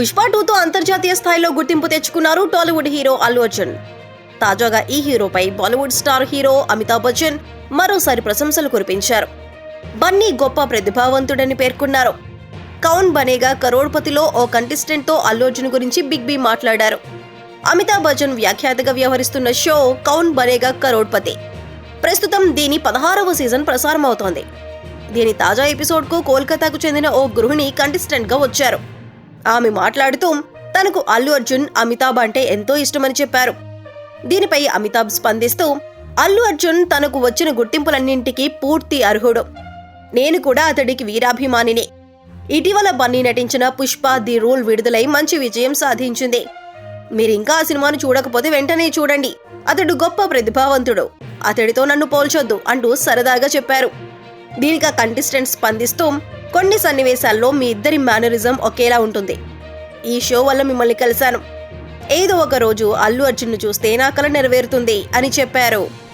పుష్ప టూతో అంతర్జాతీయ స్థాయిలో గుర్తింపు తెచ్చుకున్నారు టాలీవుడ్ హీరో అల్లు అర్జున్. తాజాగా ఈ హీరోపై Bollywood star hero Amitabh Bachchan మరోసారి ప్రశంసలు కురిపించారు. బన్నీ గొప్ప ప్రతిభావంతుడని పేర్కొన్నారు. కౌన్ బనేగా కరోడ్పతిలో ఓ కంటెస్టెంట్తో అల్లు అర్జున్ గురించి బిగ్ బి మాట్లాడారు. అమితాబ్ బచ్చన్ వ్యాఖ్యాతగా వ్యవహరిస్తున్న షో కౌన్ బనేగా కరోడ్పతి. ప్రస్తుతం దీని పదహారవ సీజన్ ప్రసారం అవుతోంది దీని తాజా ఎపిసోడ్కు కోల్కతాకు చెందిన ఓ గృహిణి కంటెస్టెంట్గా వచ్చారు. ఆమె మాట్లాడుతూ తనకు అల్లు అర్జున్ అమితాబ్ అంటే ఎంతో ఇష్టమని చెప్పారు. దీనిపై అమితాబ్ స్పందిస్తూ అల్లు అర్జున్ తనకు వచ్చిన గుర్తింపులన్నింటికీ పూర్తి అర్హుడు. నేను కూడా అతడికి వీరాభిమానిని. ఇటీవల బన్నీ నటించిన పుష్ప ది రూల్ విడుదలై మంచి విజయం సాధించింది. మీరింకా ఆ సినిమాను చూడకపోతే వెంటనే చూడండి. అతడు గొప్ప ప్రతిభావంతుడు. అతడితో నన్ను పోల్చొద్దు అంటూ సరదాగా చెప్పారు. దీనికి ఆ కంటెస్టెంట్ స్పందిస్తూ కొన్ని సన్నివేశాల్లో మీ ఇద్దరి మేనరిజం ఒకేలా ఉంటుంది. ఈ షో వల్ల మిమ్మల్ని కలిశాను. ఏదో ఒక రోజు అల్లు అర్జున్ను చూస్తే నా కళ నెరవేరుతుంది అని చెప్పారు.